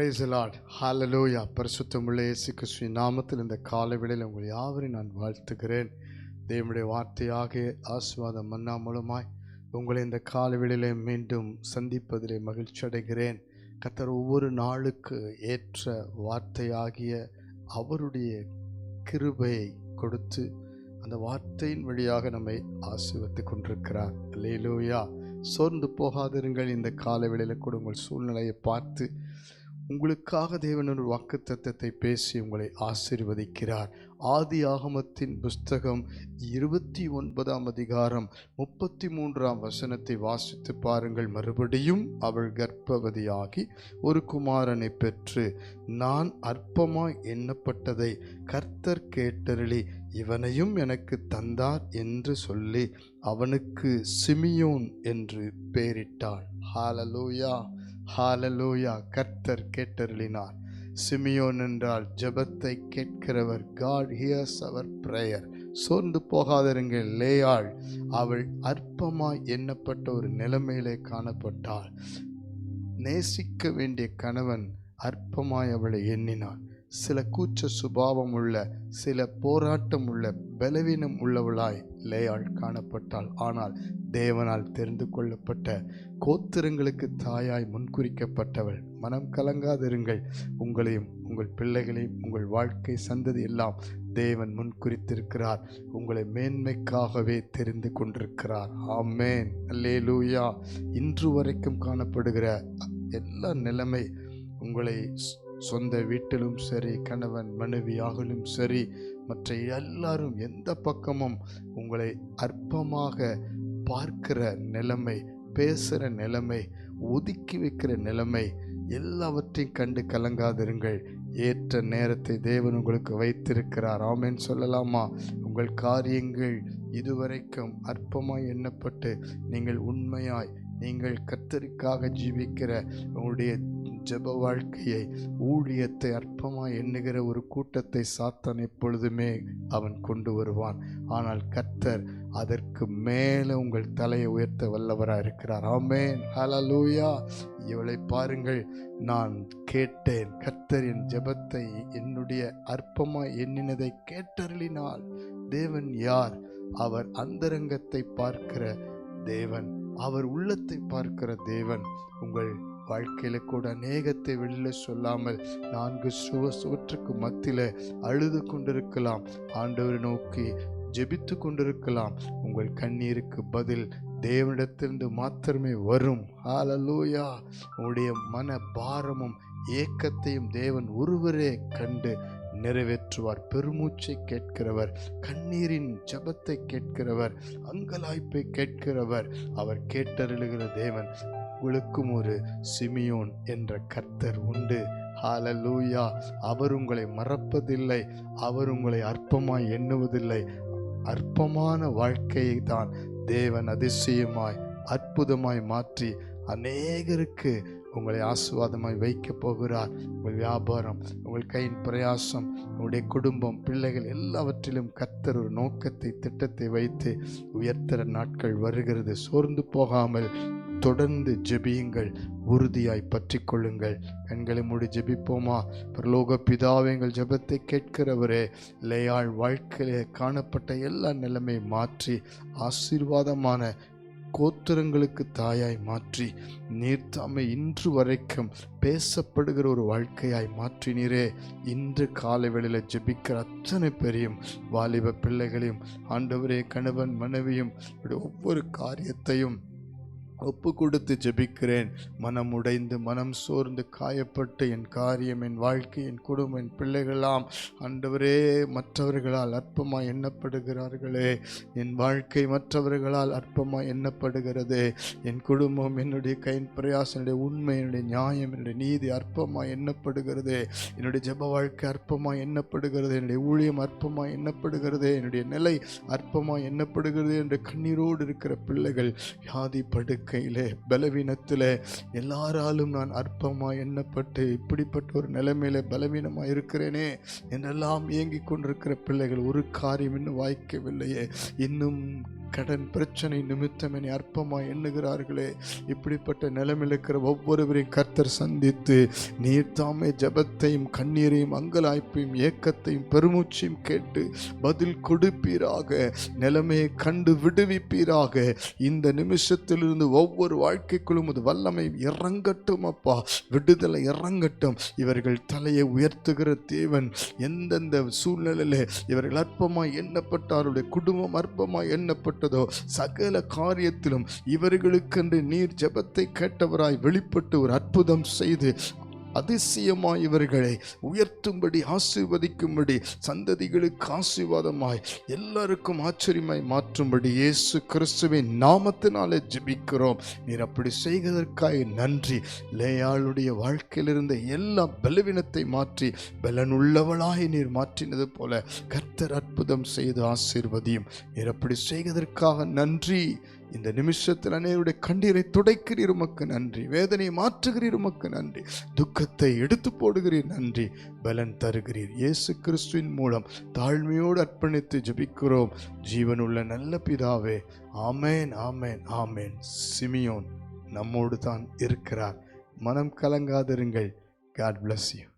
Price lot ஹalleluya பரிசுத்தமுள்ள இயேசு கிறிஸ்துவின் நாமத்தில் இந்த காலை வேளையில் உங்கள் யாவரையும் நான் வாழ்த்துகிறேன். தேவனுடைய வார்த்தையாக ஆசுவாதம் மன்னா மூலமாய் உங்களை இந்த காலை வேளையிலே மீண்டும் சந்திப்பதிலே மகிழ்ச்சி அடைகிறேன். கத்தர் ஒவ்வொரு நாளுக்கு ஏற்ற வார்த்தையாகிய அவருடைய கிருபையை கொடுத்து அந்த வார்த்தையின் வழியாக நம்மை ஆசீர்வத்து கொண்டிருக்கிறார். லேலூயா சோர்ந்து போகாதிருங்கள். இந்த காலவிடையில் கூட உங்கள் சூழ்நிலையை பார்த்து உங்களுக்காக தேவன் ஒரு வாக்கு தத்தத்தை பேசி உங்களை ஆசீர்வதிக்கிறார். ஆதி ஆகமத்தின் புஸ்தகம் இருபத்தி ஒன்பதாம் அதிகாரம் முப்பத்தி மூன்றாம் வசனத்தை வாசித்து பாருங்கள். மறுபடியும் அவள் கர்ப்பவதியாகி ஒரு குமாரனை பெற்று நான் அற்பமாய் எண்ணப்பட்டதை கர்த்தர் கேட்டருளி இவனையும் எனக்கு தந்தார் என்று சொல்லி அவனுக்கு சிமியோன் என்று பெயரிட்டாள் ஹாலலூயா! ஹாலலூயா கர்த்தர் கேட்டருளினார். சிமியோன் என்றால் ஜபத்தை கேட்கிறவர். காட் ஹியர்ஸ் அவர் பிரேயர் சோர்ந்து போகாதிருங்கள் லேயாள். அவள் அற்பமாய் எண்ணப்பட்ட ஒரு நிலைமையிலே காணப்பட்டாள். நேசிக்க வேண்டிய கணவன் அற்பமாய் அவளை எண்ணினான் சில கூச்ச சுபாவம் உள்ள சில போராட்டம் உள்ள பலவீனம் உள்ளவளாய் லேயாள் காணப்பட்டாள். ஆனால் தேவனால் தெரிந்து கொள்ளப்பட்ட கோத்திரங்களுக்கு தாயாய் முன்குறிக்கப்பட்டவள். மனம் கலங்காதிருங்கள். உங்களையும் உங்கள் பிள்ளைகளையும் உங்கள் வாழ்க்கை சந்ததி எல்லாம் தேவன் முன்குறித்திருக்கிறார். உங்களை மேன்மைக்காகவே தெரிந்து கொண்டிருக்கிறார். ஆமேன். அல்லேலூயா. இன்று வரைக்கும் காணப்படுகிற எல்லா நிலைமை உங்களை சொந்த வீட்டிலும் சரி கணவன் மனைவியாகலும் சரி மற்ற எல்லாரும் எந்த பக்கமும் உங்களை அற்பமாக பார்க்கிற நிலைமை பேசுகிற நிலைமை ஒதுக்கி வைக்கிற நிலைமை எல்லாவற்றையும் கண்டு கலங்காதிருங்கள். ஏற்ற நேரத்தை தேவன் உங்களுக்கு வைத்திருக்கிறார். ஆமேன். சொல்லலாமா? உங்கள் காரியங்கள் இதுவரைக்கும் அற்பமாய் எண்ணப்பட்டு நீங்கள் உண்மையாய் நீங்கள் கத்தருக்காக ஜீவிக்கிற உங்களுடைய ஜெப வாழ்க்கையை ஊழியத்தை அற்பமாக எண்ணுகிற ஒரு கூட்டத்தை சாத்தான் எப்பொழுதுமே அவன் கொண்டு வருவான். ஆனால் கர்த்தர் அதற்கு மேலே உங்கள் தலையை உயர்த்த வல்லவராக இருக்கிறார். ஆமேன். ஹலலூயா இவளை பாருங்கள் நான் கேட்டேன். கர்த்தர் என் ஜெபத்தை என்னுடைய அற்பமாக எண்ணினதை கேட்டருளினால் தேவன் யார்? அவர் அந்தரங்கத்தை பார்க்கிற தேவன். அவர் உள்ளத்தை பார்க்கிற தேவன். உங்கள் வாழ்க்கையில கூட அநேகத்தை வெளியில சொல்லாமல் நான்கு சுவ சுவற்றுக்கு மத்தியில அழுது கொண்டிருக்கலாம். ஆண்டவரை நோக்கி ஜெபித்து கொண்டிருக்கலாம். உங்கள் கண்ணீருக்கு பதில் தேவனிடத்திலிருந்து மாத்திரமே வரும். ஹாலலூயா உங்களுடைய மன பாரமும் ஏக்கத்தையும் தேவன் ஒருவரே கண்டு நிறைவேற்றுவார். பெருமூச்சை கேட்கிறவர் கண்ணீரின் ஜபத்தை கேட்கிறவர் அங்கலாய்ப்பை கேட்கிறவர். அவர் கேட்டருளுகிற தேவன் உங்களுக்கும் ஒரு சிமியோன் என்ற கர்த்தர் உண்டு. ஹாலலூயா அவர் உங்களை மறப்பதில்லை. அவர் உங்களை அற்பமாய் எண்ணுவதில்லை. அற்பமான வாழ்க்கையை தான் தேவன் அதிசயமாய் அற்புதமாய் மாற்றி அநேகருக்கு உங்களை ஆசுவாதமாய் வைக்கப் போகிறார். உங்கள் வியாபாரம் உங்கள் கையின் பிரயாசம் உங்களுடைய குடும்பம் பிள்ளைகள் எல்லாவற்றிலும் கத்தர் ஒரு நோக்கத்தை திட்டத்தை வைத்து உயர்த்தர நாட்கள் வருகிறது. சோர்ந்து போகாமல் தொடர்ந்து ஜெபியுங்கள் உறுதியாய் பற்றி கொள்ளுங்கள் கண்களை மூடி ஜெபிப்போமா? பிரலோக பிதாவை எங்கள் ஜெபத்தை கேட்கிறவரே லேயாள் வாழ்க்கையிலே காணப்பட்ட எல்லா நிலைமை மாற்றி ஆசீர்வாதமான கோத்திரங்களுக்கு தாயாய் மாற்றி நீர்த்தாமை இன்று வரைக்கும் பேசப்படுகிற ஒரு வாழ்க்கையாய் மாற்றினீரே. இன்று காலை வேளையில் ஜெபிக்கிற அத்தனை பேரையும் வாலிப பிள்ளைகளையும் ஆண்டவரே கணவன் மனைவியும் ஒவ்வொரு காரியத்தையும் ஒப்பு கொடுத்து ஜெபிக்கிறேன். மனம் உடைந்து மனம் சோர்ந்து காயப்பட்டு என் காரியம் என் வாழ்க்கை என் குடும்பம் என் பிள்ளைகளாம் ஆண்டவரே மற்றவர்களால் அற்பமாக எண்ணப்படுகிறார்களே. என் வாழ்க்கை மற்றவர்களால் அற்பமாக எண்ணப்படுகிறது. என் குடும்பம் என்னுடைய கையின் பிரயாசம் என்னுடைய உண்மை என்னுடைய நியாயம் என்னுடைய நீதி அற்பமாக எண்ணப்படுகிறது. என்னுடைய ஜெப வாழ்க்கை அற்பமாக எண்ணப்படுகிறது. என்னுடைய ஊழியம் அற்பமாக எண்ணப்படுகிறது. என்னுடைய நிலை அற்பமாக எண்ணப்படுகிறது. என்ற கண்ணீரோடு இருக்கிற பிள்ளைகள் வியாதி வாழ்க்கையிலே பலவீனத்தில் எல்லாராலும் நான் அற்பமாக எண்ணப்பட்டு இப்படிப்பட்ட ஒரு நிலைமையில பலவீனமாக இருக்கிறேனே என்றெல்லாம் இயங்கி கொண்டிருக்கிற பிள்ளைகள் ஒரு காரியம் இன்னும் வாய்க்கவில்லையே. இன்னும் கடன் பிரச்சனை நிமித்தம் என்னை அற்பமாக எண்ணுகிறார்களே. இப்படிப்பட்ட நிலைமையில் இருக்கிற ஒவ்வொருவரையும் கர்த்தர் சந்தித்து நீர் தாமே ஜெபத்தையும் கண்ணீரையும் அங்கலாய்ப்பையும் ஏக்கத்தையும் பெருமூச்சையும் கேட்டு பதில் கொடுப்பீராக. நிலைமையை கண்டு விடுவிப்பீராக. இந்த நிமிஷத்திலிருந்து ஒவ்வொரு வாழ்க்கைக்குள்ளும் அது வல்லமை இறங்கட்டும் அப்பா. விடுதலை இறங்கட்டும். இவர்கள் தலையை உயர்த்துகிற தேவன் எந்தெந்த சூழ்நிலையில் இவர்கள் அற்பமாக எண்ணப்பட்டாருடைய குடும்பம் அற்பமாக எண்ணப்பட்ட எண்ணப்பட்டதோ சகல காரியத்திலும் இவர்களுக்கென்று நீர் ஜெபத்தை கேட்டவராய் வெளிப்பட்டு ஒரு அற்புதம் செய்து அதிசயமாய் இவர்களை உயர்த்தும்படி ஆசீர்வதிக்கும்படி சந்ததிகளுக்கு ஆசீர்வாதமாய் எல்லாருக்கும் ஆச்சரியமாய் மாற்றும்படி இயேசு கிறிஸ்துவின் நாமத்தினாலே ஜிபிக்கிறோம். நீர் அப்படி செய்வதற்காக நன்றி. லேயாளுடைய வாழ்க்கையில் இருந்த எல்லா பலவீனத்தை மாற்றி பலனுள்ளவளாய் நீர் மாற்றினது போல கர்த்தர் அற்புதம் செய்து ஆசீர்வதியும். நீர் அப்படி செய்வதற்காக நன்றி. இந்த நிமிஷத்தில் அனைவருடைய கண்ணீரை துடைக்கிறீர் உமக்கு நன்றி. வேதனையை மாற்றுகிறீர் உமக்கு நன்றி. துக்கத்தை எடுத்து போடுகிறீர் நன்றி. பலன் தருகிறீர். இயேசு கிறிஸ்துவின் மூலம் தாழ்மையோடு அர்ப்பணித்து ஜெபிக்கிறோம். ஜீவனுள்ள நல்ல பிதாவே ஆமேன் ஆமேன் ஆமேன். சிமியோன் நம்மோடு தான் இருக்கிறார். மனம் கலங்காதிருங்கள். God bless you